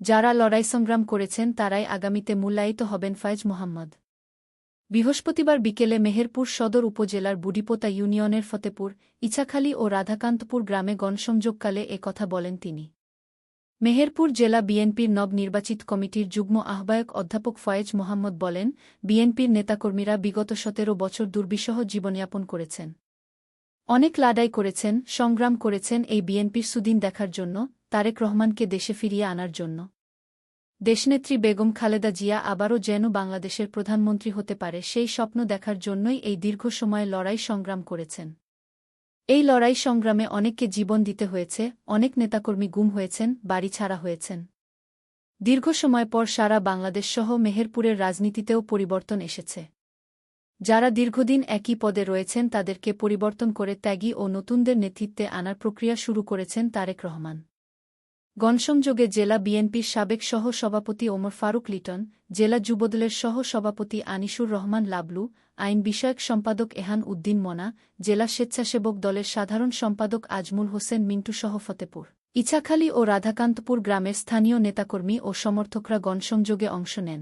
যারা লড়াই সংগ্রাম করেছেন তারাই আগামীতে মূল্যায়িত হবেন ফায়েজ মোহাম্মদ। বৃহস্পতিবার বিকেলে মেহেরপুর সদর উপজেলার বুডিপোতা ইউনিয়নের ফতেপুর, ইছাখালী ও রাধাকান্তপুর গ্রামে গণসংযোগকালে কথা বলেন তিনি। মেহেরপুর জেলা বিএনপির নবনির্বাচিত কমিটির যুগ্ম আহ্বায়ক অধ্যাপক ফয়েজ মোহাম্মদ বলেন, বিএনপির নেতাকর্মীরা বিগত সতেরো বছর দুর্বিষহ জীবনযাপন করেছেন। অনেক লাডাই করেছেন, সংগ্রাম করেছেন এই বিএনপির সুদিন দেখার জন্য তারেক রহমানকে দেশে ফিরিয়ে আনার জন্য। দেশনেত্রী বেগম খালেদা জিয়া আবারও যেন বাংলাদেশের প্রধানমন্ত্রী হতে পারে সেই স্বপ্ন দেখার জন্যই এই দীর্ঘ সময় লড়াই সংগ্রাম করেছেন। এই লড়াই সংগ্রামে অনেককে জীবন দিতে হয়েছে, অনেক নেতাকর্মী গুম হয়েছেন, বাড়ি ছাড়া হয়েছেন। দীর্ঘ সময় পর সারা বাংলাদেশসহ মেহেরপুরের রাজনীতিতেও পরিবর্তন এসেছে। যারা দীর্ঘদিন একই পদে রয়েছেন তাদেরকে পরিবর্তন করে ত্যাগী ও নতুনদের নেতৃত্বে আনার প্রক্রিয়া শুরু করেছেন তারেক রহমান। গণসংযোগে জেলা বিএনপির সাবেক সহ সভাপতি ওমর ফারুক লিটন, জেলা যুবদলের সহ সভাপতি আনিসুর রহমান লাবলু, আইন বিষয়ক সম্পাদক এহান উদ্দিন মনা, জেলা স্বেচ্ছাসেবক দলের সাধারণ সম্পাদক আজমুল হোসেন মিন্টু সহ ফতেপুর। ইছাখালী ও রাধাকান্তপুর গ্রামের স্থানীয় নেতাকর্মী ও সমর্থকরা গণসংযোগে অংশ নেন।